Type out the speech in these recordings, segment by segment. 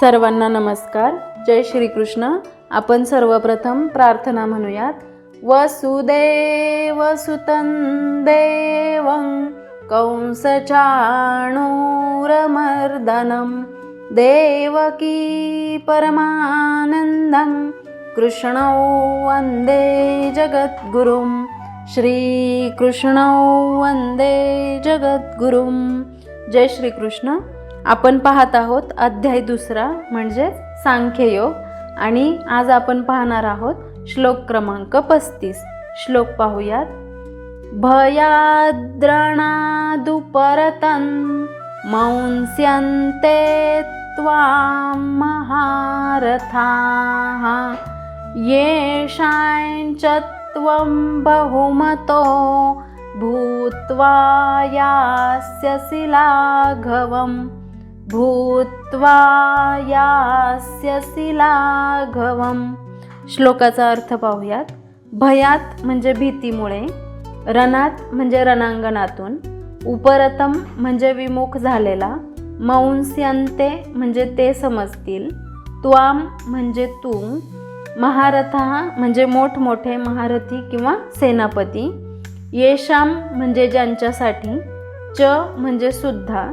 सर्वांना नमस्कार. जय श्रीकृष्ण. आपण सर्वप्रथम प्रार्थना म्हणूयात. वसुदेव सुतं देवं कंसचाणूरमर्दनं. देवकी परमानन्दं. कृष्णौ वन्दे जगद्गुरुं. श्रीकृष्णौ वन्दे जगद्गुरुं. जय श्रीकृष्ण. आपण पाहत आहोत अध्याय दुसरा म्हणजे सांख्ययोग. आणि आज आपण पाहणार आहोत श्लोक क्रमांक पस्तीस. श्लोक पाहूयात. भयाद्रणादुपरतन मौंस्यन्ते त्वां महारथाः। येषाञ्च त्वं बहुमतो भूत्वा यास्यसि लाघवम्। भूत्वा यास्यसि लाघवम श्लोकाचा अर्थ पाहूयात. भयात म्हणजे भीतीमुळे रणात म्हणजे रणांगणातून उपरतम म्हणजे विमुख झालेला मौंस्यंते म्हणजे ते समजतील त्वाम म्हणजे तू महारथा म्हणजे मोठमोठे महारथी किंवा सेनापती येशाम म्हणजे ज्यांच्यासाठी च म्हणजे सुद्धा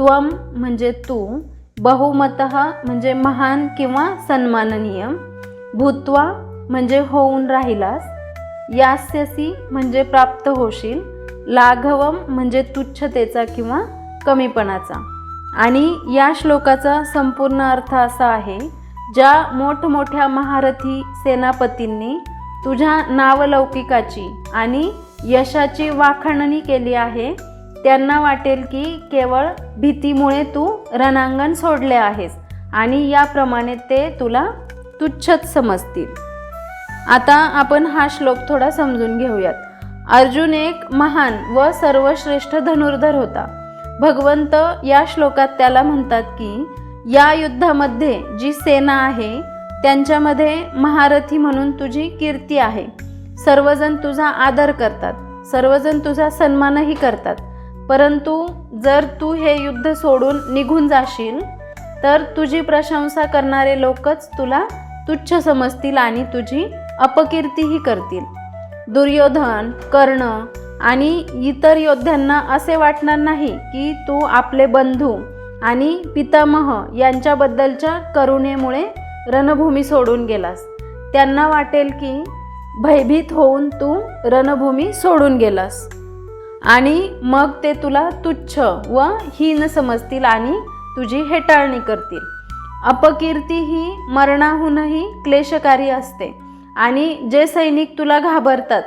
त्वम म्हणजे तू बहुमत म्हणजे महान किंवा सन्माननीय भूत्वा म्हणजे होऊन राहिलास यास्यसी म्हणजे प्राप्त होशील लाघवम म्हणजे तुच्छतेचा किंवा कमीपणाचा. आणि या श्लोकाचा संपूर्ण अर्थ असा आहे ज्या मोठमोठ्या महारथी सेनापतींनी तुझ्या नावलौकिकाची आणि यशाची वाखाणणी केली आहे त्यांना वाटेल की केवळ भीतीमुळे तू रणांगण सोडले आहेस आणि याप्रमाणे ते तुला तुच्छच समजतील. आता आपण हा श्लोक थोडा समजून घेऊयात. अर्जुन एक महान व सर्वश्रेष्ठ धनुर्धर होता. भगवंत या श्लोकात त्याला म्हणतात की या युद्धामध्ये जी सेना आहे त्यांच्यामध्ये महारथी म्हणून तुझी कीर्ती आहे. सर्वजण तुझा आदर करतात. सर्वजण तुझा सन्मानही करतात. परंतु जर तू हे युद्ध सोडून निघून जाशील तर तुझी प्रशंसा करणारे लोकच तुला तुच्छ समजतील आणि तुझी अपकीर्तीही करतील. दुर्योधन कर्ण आणि इतर योद्ध्यांना असे वाटणार नाही की तू आपले बंधू आणि पितामह यांच्याबद्दलच्या करुणेमुळे रणभूमी सोडून गेलास. त्यांना वाटेल की भयभीत होऊन तू रणभूमी सोडून गेलास. आणि मग ते तुला तुच्छ व हीन समजतील आणि तुझी हेटाळणी करतील. अपकीर्ती ही मरणाहूनही क्लेशकारी असते आणि जे सैनिक तुला घाबरतात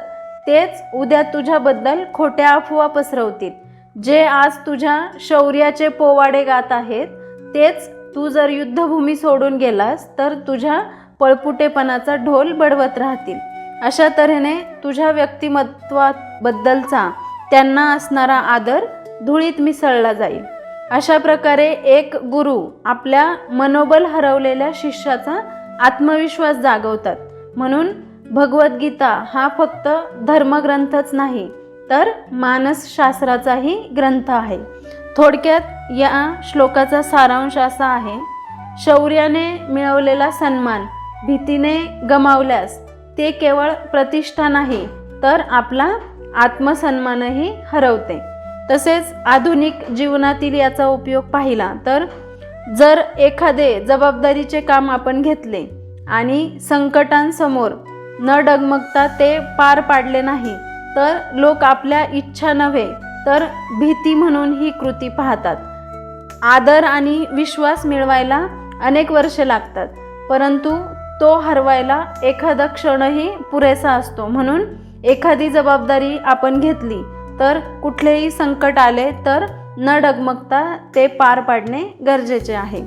तेच उद्या तुझ्याबद्दल खोट्या अफवा पसरवतील. जे आज तुझ्या शौर्याचे पोवाडे गात आहेत तेच तू जर युद्धभूमी सोडून गेलास तर तुझ्या पळपुटेपणाचा ढोल बडवत राहतील. अशा तऱ्हेने तुझ्या व्यक्तिमत्वाबद्दलचा त्यांना असणारा आदर धुळीत मिसळला जाईल. अशा प्रकारे एक गुरु आपल्या मनोबल हरवलेल्या शिष्याचा आत्मविश्वास जागवतात. म्हणून भगवद्गीता हा फक्त धर्मग्रंथच नाही तर मानसशास्त्राचाही ग्रंथ आहे. थोडक्यात या श्लोकाचा सारांश असा आहे शौर्याने मिळवलेला सन्मान भीतीने गमावल्यास ते केवळ प्रतिष्ठा नाही तर आपला आत्मसन्मानही हरवते. तसेच आधुनिक जीवनातील याचा उपयोग पाहिला तर जर एखादे जबाबदारीचे काम आपण घेतले आणि संकटांसमोर न डगमगता ते पार पाडले नाही तर लोक आपल्या इच्छा नव्हे तर भीती म्हणून ही कृती पाहतात. आदर आणि विश्वास मिळवायला अनेक वर्षे लागतात परंतु तो हरवायला एखादा क्षणही पुरेसा असतो म्हणून एखादी जबाबदारी आपण घेतली तर कुठलेही संकट आले तर न डगमगता ते पार पाडणे गरजेचे आहे.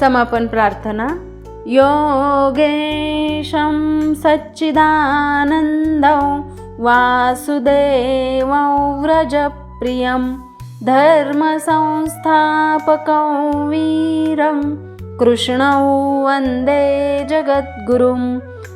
समापन प्रार्थना. योगेशं सच्चिदानन्दौ वासुदेवौ व्रजप्रियं धर्मसंस्थापकौ वीरं कृष्णौ वन्दे जगद्गुरुं